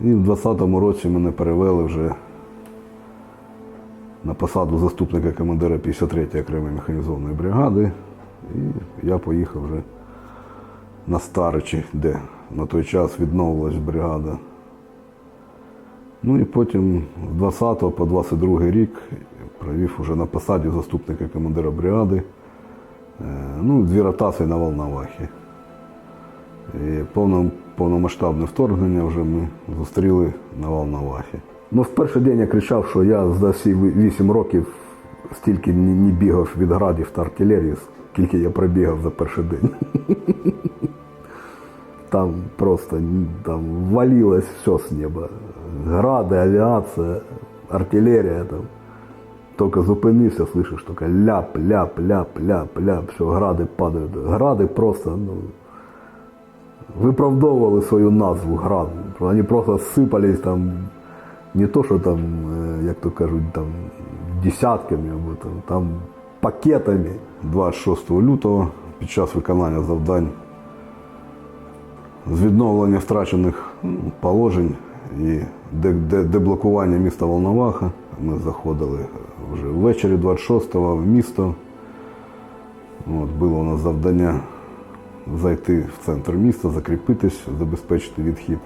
І в 20-му році мене перевели вже на посаду заступника командира 53-ї окремої механізованої бригади. І я поїхав вже на Старичі, де на той час відновилась бригада. Ну і потім з 20 по 22 рік провів уже на посаді заступника командира бригади. Е, Ну, дві ротації на Волновахі. І повно, повномасштабне вторгнення вже ми зустріли на Волновахі. Ну, в перший день я кричав, що я за всі 8 років стільки не бігав від градів та артилерії, скільки я пробігав за перший день. Там просто там валилось все с неба. Грады, авиация, артиллерия там. Только зупинився, слышишь, только ляп, ляп, ляп, ляп, ляп, все, гради падають. Гради просто, ну, виправдовували свою назву град. Вони просто сипались там, не то, що там, е, як то кажуть, там десятками або там, там пакетами. 26 лютого під час виконання завдань з відновлення втрачених ну, положень і де- де- деблокування міста Волноваха. Ми заходили вже ввечері 26-го в місто. От, було у нас завдання зайти в центр міста, закріпитись, забезпечити відхід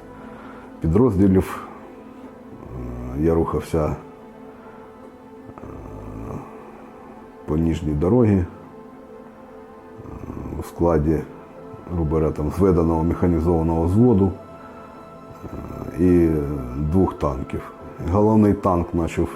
підрозділів. Е, Я рухався е, по ніжній дорогі е, у складі грубо говоря, там, зведеного механізованого взводу е, і двох танків. Головний танк почав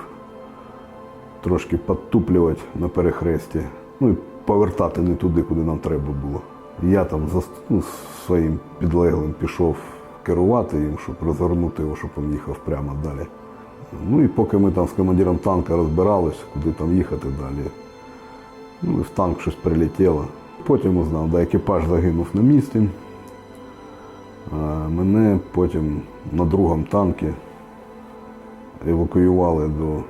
трошки підтуплювати на перехресті, ну і повертати не туди, куди нам треба було. Я там за ну, своїм підлеглим пішов керувати їм, щоб розвернути його, щоб він їхав прямо далі. Ну і поки ми там з командиром танка розбирались, куди там їхати далі, Ну і в танк щось прилетіло. Потім узнав, да, екіпаж загинув на місці. А мене потім на другому танку евакуювали до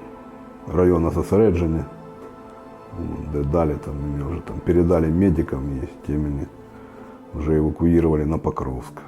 району зосередження, де далі там меня уже там передали медикам, и тем уже эвакуировали на Покровськ.